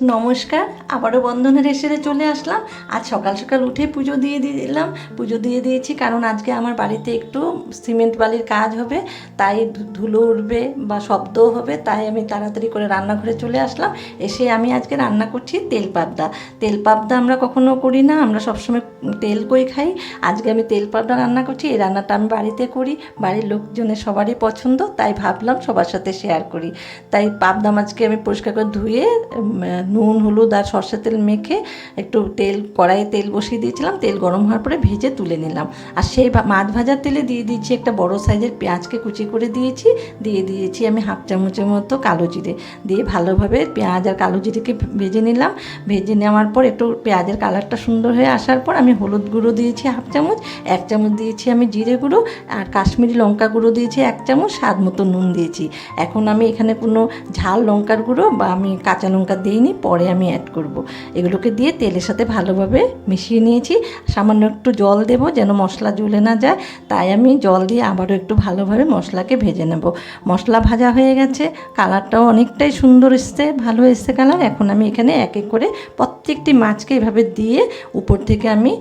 নমস্কার, আবারও বন্ধনের এসে চলে আসলাম। আজ সকাল সকাল উঠে পুজো দিয়ে দিয়ে দিলাম। পুজো দিয়ে দিয়েছি কারণ আজকে আমার বাড়িতে একটু সিমেন্ট বালির কাজ হবে, তাই ধুলো উঠবে বা শব্দও হবে, তাই আমি তাড়াতাড়ি করে রান্নাঘরে চলে আসলাম। এসে আমি আজকে রান্না করছি তেল পাবদা। তেল পাবদা আমরা কখনো করি না, আমরা সবসময় তেল কই খাই। আজকে আমি তেল পাবদা রান্না করছি, এই রান্নাটা আমি বাড়িতে করি, বাড়ির লোকজনের সবারই পছন্দ, তাই ভাবলাম সবার সাথে শেয়ার করি। তাই পাবদা মাছকে আমি পরিষ্কার করে ধুয়ে নুন, হলুদ আর সর্ষে তেল মেখে একটু তেল, কড়াইয়ে তেল বসিয়ে দিয়েছিলাম। তেল গরম হওয়ার পরে ভেজে তুলে নিলাম। আর সেই মাছ ভাজার তেলে দিয়ে দিয়েছি একটা বড় সাইজের পেঁয়াজকে কুচি করে দিয়েছি। দিয়ে দিয়েছি আমি হাফ চামচের মতো কালো জিরে। দিয়ে ভালোভাবে পেঁয়াজ আর কালো জিরেকে ভেজে নিলাম। ভেজে নেওয়ার পর একটু পেঁয়াজের কালারটা সুন্দর হয়ে আসার পর আমি হলুদ গুঁড়ো দিয়েছি হাফ চামচ। এক চামচ দিয়েছি আমি জিরে গুঁড়ো আর কাশ্মীরি লঙ্কা গুঁড়ো দিয়েছি এক চামচ। স্বাদ মতো নুন দিয়েছি। এখন আমি এখানে কোনো ঝাল লঙ্কার গুঁড়ো বা আমি কাঁচা লঙ্কা দিইনি। পরে আমি অ্যাড করব। এগুলোকে দিয়ে তেলের সাথে ভালোভাবে মিশিয়ে নিয়েছি। সামান্য একটু জল দেব যেন মশলা জ্বলে না যায়। তাই আমি জল দিয়ে আবারও একটু ভালোভাবে মশলাকে ভেজে নেব। মশলা ভাজা হয়ে গেছে। কালারটাও অনেকটাই সুন্দর এসছে, ভালো এসছে কালার। এখন আমি এখানে এক এক করে প্রত্যেকটি মাছকে এভাবে দিয়ে উপর থেকে আমি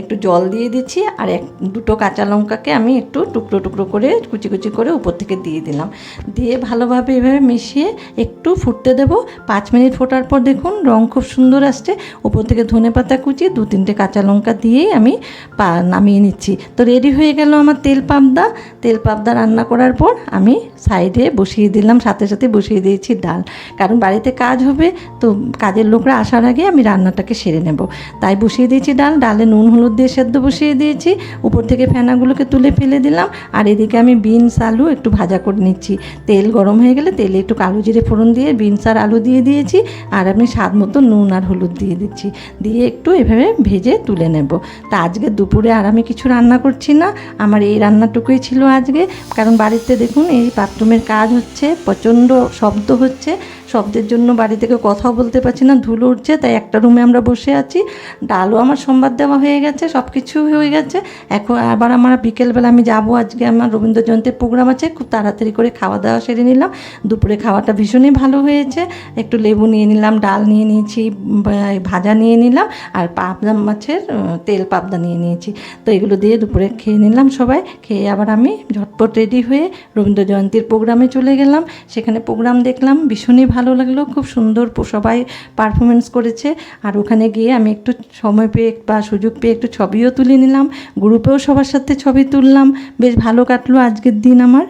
একটু জল দিয়ে দিচ্ছি আর এক, দুটো কাঁচা লঙ্কাকে আমি একটু টুকরো টুকরো করে কুচি কুচি করে উপর থেকে দিয়ে দিলাম। দিয়ে ভালোভাবে এভাবে মিশিয়ে একটু ফুটতে দেবো। পাঁচ মিনিট ফোটার পর দেখুন রং খুব সুন্দর আসছে। উপর থেকে ধনে পাতা কুচি, দু তিনটে কাঁচা লঙ্কা দিয়েই আমি পা, নামিয়ে নিচ্ছি। তো রেডি হয়ে গেল আমার তেল পাবদা। তেল পাবদা রান্না করার পর আমি সাইডে বসিয়ে দিলাম, সাথে সাথে বসিয়ে দিয়েছি ডাল। কারণ বাড়িতে কাজ হবে, তো কাজের লোকরা আসার আগে আমি রান্নাটাকে সেরে নেব। তাই বসিয়ে দিয়েছি ডাল। ডালে নুন হলুদ দিয়ে সেদ্ধ বসিয়ে দিয়েছি। উপর থেকে ফেনাগুলোকে তুলে ফেলে দিলাম। আর এদিকে আমি বিনস আলু একটু ভাজা করে নিচ্ছি। তেল গরম হয়ে গেলে তেলে একটু কালো জিরে ফোড়ন দিয়ে বিনস আর আলু দিয়ে দিয়েছি। আর আমি স্বাদ মতো নুন আর হলুদ দিয়ে দিচ্ছি। দিয়ে একটু এভাবে ভেজে তুলে নেব। তা আজকে দুপুরে আর আমি কিছু রান্না করছি না। আমার এই রান্নাটুকুই ছিল আজকে। কারণ বাড়িতে দেখুন, এই বাথরুমের কাজ হচ্ছে, প্রচণ্ড শব্দ হচ্ছে। শব্দের জন্য বাড়ি থেকে কথাও বলতে পারছি না, ধুলো উঠছে, তাই একটা রুমে আমরা বসে আছি। ডালও আমার সোমবার দেওয়া হয়ে গেছে। সব কিছু হয়ে গেছে। এখন আবার আমার বিকেলবেলা আমি যাব আজকে, আমার রবীন্দ্র জয়ন্তীর প্রোগ্রাম আছে, খুব তাড়াতাড়ি করে খাওয়া দাওয়া সেরে নিলাম। দুপুরে খাওয়াটা ভীষণই ভালো হয়েছে। একটু লেবু নিয়ে নিলাম, ডাল নিয়ে নিয়েছি ভাজা নিয়ে নিলাম, আর পাবদা মাছের তেল পাবদা নিয়ে নিয়েছি। তো এগুলো দিয়ে দুপুরে খেয়ে নিলাম সবাই। খেয়ে আবার আমি ঝটপট রেডি হয়ে রবীন্দ্র জয়ন্তীর প্রোগ্রামে চলে গেলাম। সেখানে প্রোগ্রাম দেখলাম, ভীষণই ভালো লাগল, খুব সুন্দর সবাই পারফরমেন্স করেছে। আর ওখানে গিয়ে আমি একটু সময় পেয়ে, বা সুযোগ পেয়ে একটু ছবিও তুলে নিলাম গ্রুপেও সবার সাথে ছবি তুললাম, বেশ ভালো কাটলো আজকের দিন আমার।